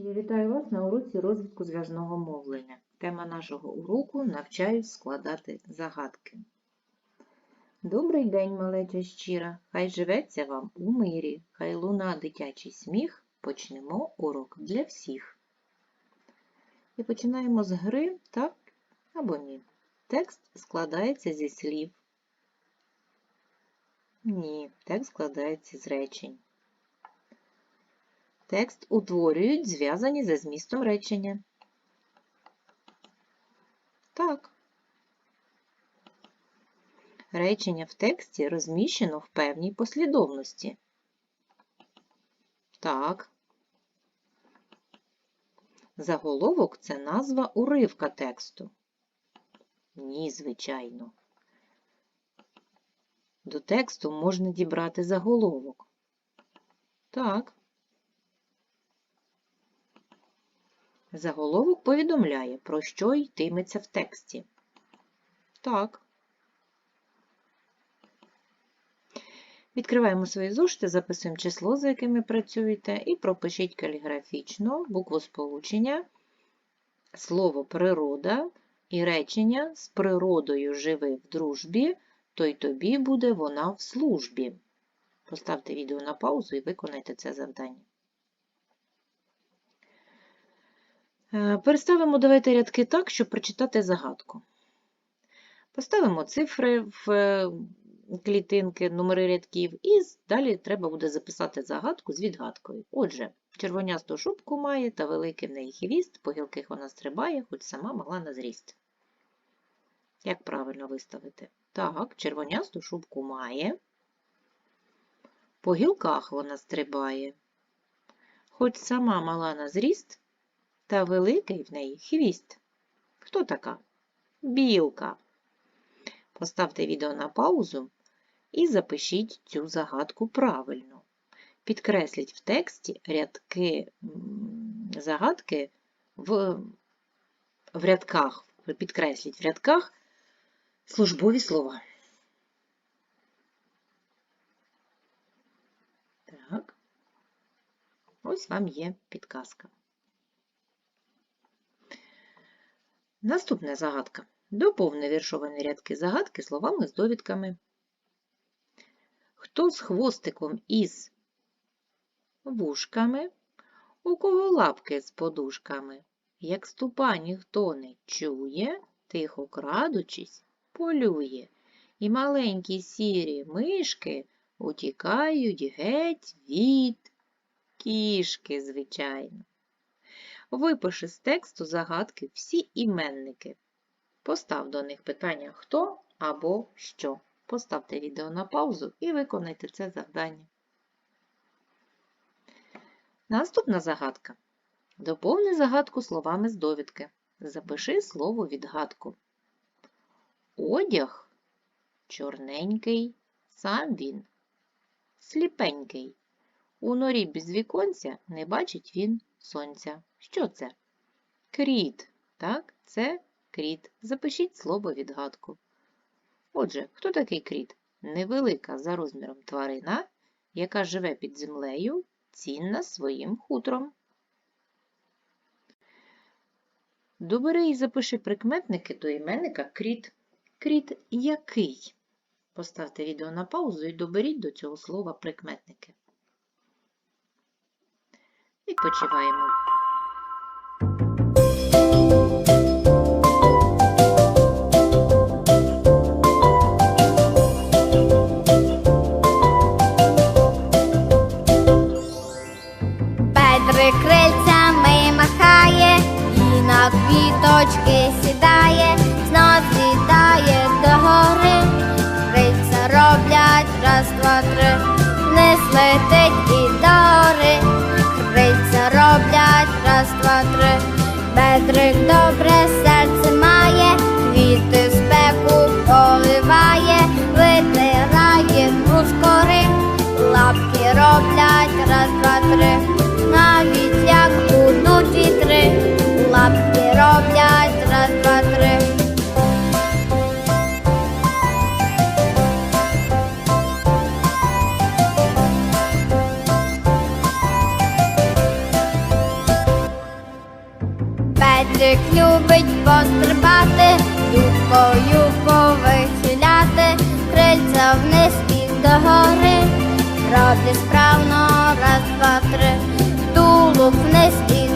Я вітаю вас на уроці розвитку зв'язного мовлення. Тема нашого уроку навчаюсь складати загадки. Добрий день, малеча щира! Хай живеться вам у мирі, хай луна дитячий сміх. Почнемо урок для всіх. І починаємо з гри, так або ні. Текст складається зі слів. Ні, текст складається з речень. Текст утворюють зв'язані за змістом речення. Так. Речення в тексті розміщено в певній послідовності. Так. Заголовок це назва уривка тексту. Ні, звичайно. До тексту можна дібрати заголовок. Так. Заголовок повідомляє, про що йтиметься в тексті. Так. Відкриваємо свої зошити, записуємо число, за яким ви працюєте, і пропишіть каліграфічно букву сполучення, слово природа і речення з природою живи в дружбі, то й тобі буде вона в службі. Поставте відео на паузу і виконайте це завдання. Переставимо давайте рядки так, щоб прочитати загадку. Поставимо цифри в е, клітинки, номери рядків, і далі треба буде записати загадку з відгадкою. Отже, червонясту шубку має та великий в неї хвіст, по гілких вона стрибає, хоч сама могла на зріст. Як правильно виставити? Так, червонясту шубку має, по гілках вона стрибає, хоч сама мала на зріст, та великий в неї хвіст. Хто така? Білка. Поставте відео на паузу і запишіть цю загадку правильно. Підкресліть в тексті рядки загадки в, в рядках, підкресліть в рядках службові слова. Так, ось вам є підказка. Наступна загадка. Доповни віршовані рядки загадки словами з довідками. Хто з хвостиком із вушками, у кого лапки з подушками, як ступа ніхто не чує, тихо крадучись, полює, і маленькі сірі мишки утікають геть від кішки, звичайно. Випиши з тексту загадки всі іменники. Постав до них питання хто або що. Поставте відео на паузу і виконайте це завдання. Наступна загадка. Доповни загадку словами з довідки. Запиши слово відгадку. Одяг чорненький, сам він сліпенький. У норі без віконця не бачить він сонця. Що це? Кріт. Так, це кріт. Запишіть слово відгадку. Отже, хто такий кріт? Невелика за розміром тварина, яка живе під землею, цінна своїм хутром. Добери і запиши прикметники до іменника кріт. Кріт який? Поставте відео на паузу і доберіть до цього слова прикметники. Відпочиваємо. Петрик крильцями махає, і на квіточки сідає, знов злітає до гори. Крильця роблять раз, два, три, роблять раз, два, три. Петрик добре крильця вниз і догори. Роблять справно раз, два, три, тулуб вниз і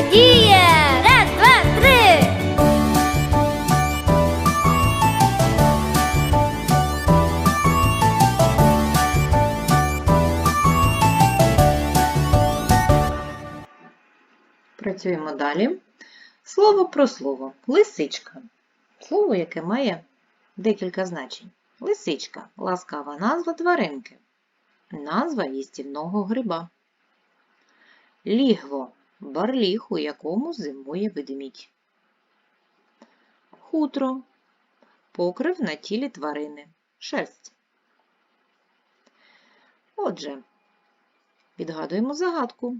Він раз, два, три. Працюємо далі. Слово про слово. Лисичка. Слово, яке має декілька значень. Лисичка ласкава назва тваринки. Назва їстівного гриба. Лігво барліг, у якому зимує ведмідь. Хутро покрив на тілі тварини. Шерсть. Отже, відгадуємо загадку.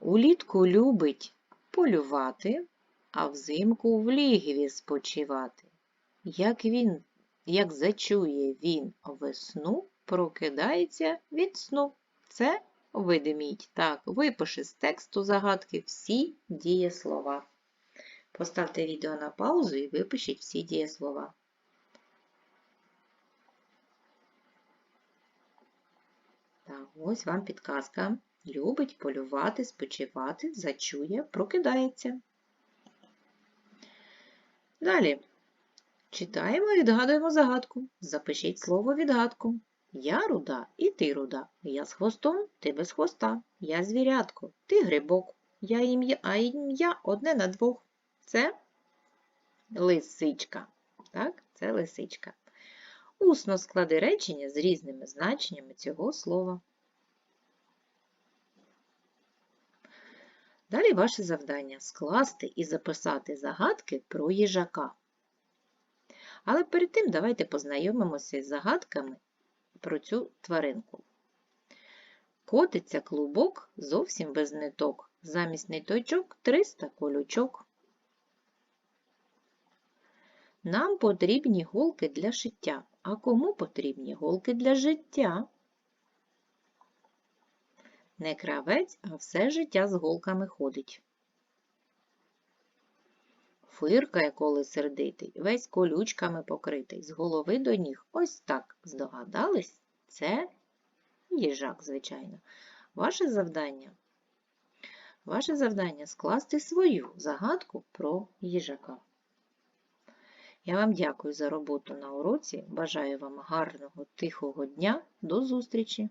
Улітку любить полювати, а взимку в лігві спочивати. Як він, як зачує він весну, прокидається від сну. Це видиміть. Так, випиши з тексту загадки всі дієслова. Поставте відео на паузу і випишіть всі дієслова. Так, ось вам підказка. Любить полювати, спочивати, зачує, прокидається. Далі. Читаємо відгадуємо загадку. Запишіть слово відгадку. Я руда і ти руда. Я з хвостом, ти без хвоста. Я звірятко, ти грибок. Я ім'я, а ім'я одне на двох. Це лисичка. Так, це лисичка. Усно склади речення з різними значеннями цього слова. Далі ваше завдання скласти і записати загадки про їжака. Але перед тим давайте познайомимося з загадками про цю тваринку. Котиться клубок зовсім без ниток. Замість ниточок 300 колючок. Нам потрібні голки для шиття. А кому потрібні голки для життя? Не кравець, а все життя з голками ходить. Фиркає, коли сердитий, весь колючками покритий, з голови до ніг. Ось так здогадались? Це їжак, звичайно. Ваше завдання Ваше завдання скласти свою загадку про їжака. Я вам дякую за роботу на уроці. Бажаю вам гарного, тихого дня. До зустрічі!